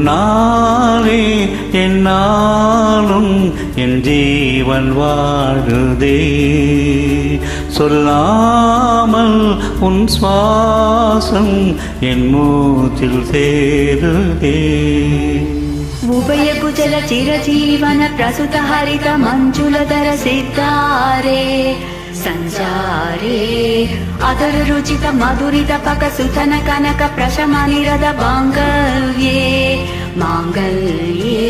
உன்னாலே என்னாலும் என் ஜீவன் வாழுதே. சொல்லாமல் உன் சுவாசம் என் மூச்சில் சேருதே. उभयकुचल चिरजीवन प्रसुत हरित मञ्जुलधर सिद्धारे अदर् रुचित मधुरितपक सुन कनक प्रशमलिर माङ्गल्ये माङ्गल्ये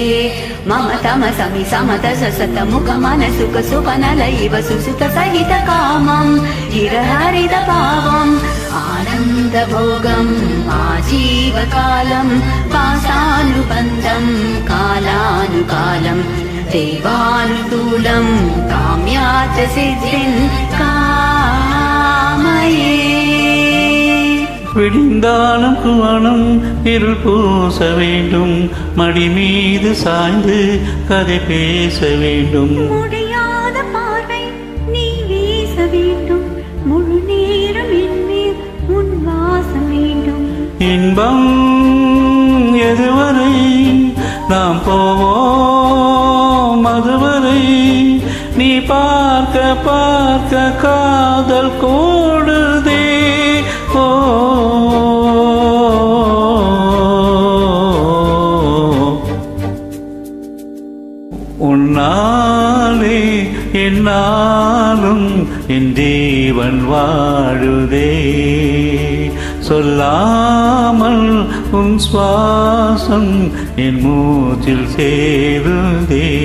मम तम समि समद सतमुख मनसुख सुपनलैव सुसुत सहित कामम् हिर हरिदभावम् आनन्दभोगं मा जीवकालं कासानुबन्तं कालानुकालम्। देवानुकूलं तां याच सिद्धिं कामये விடிந்தாலும் குவனம் இருள் பூச வேண்டும். மடி மீது சாய்ந்து கதை பேச வேண்டும். முடியாத பார்வை நீ வீச வேண்டும். முழு நேரம் என் உன் வாசம் வேண்டும். இன்பம் எதுவரை நாம் போவோம்? பார்க்க பார்க்க காதல் கூடுதே. ஓ. உன்னாலே என்னாலும் என் தேவன் வாழுதே. சொல்லாமல் உன் சுவாசம் என் மூச்சில் சேருதே.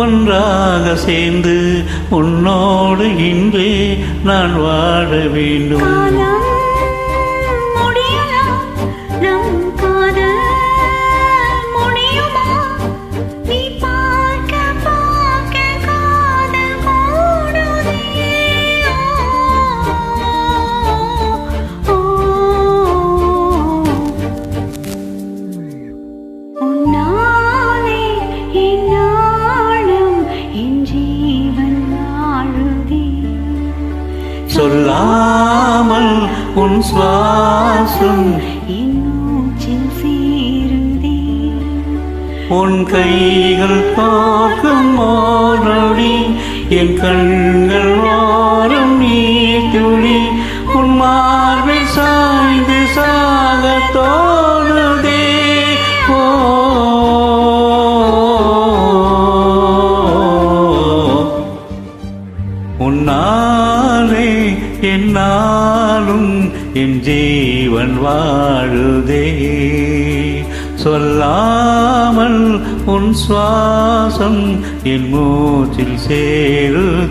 ஒன்றாக சேர்ந்து உன்னோடு இன்றே நான் வாழ வேண்டும். சொல்லாமல் உன் சுவாசம் உன் கைகள் பார்க்கும் ஓரொடி என் கண்கள் என் ஜீவன் வாழுதே. சொல்லாமல் உன் சுவாசம் என் மூச்சில் சேருதே.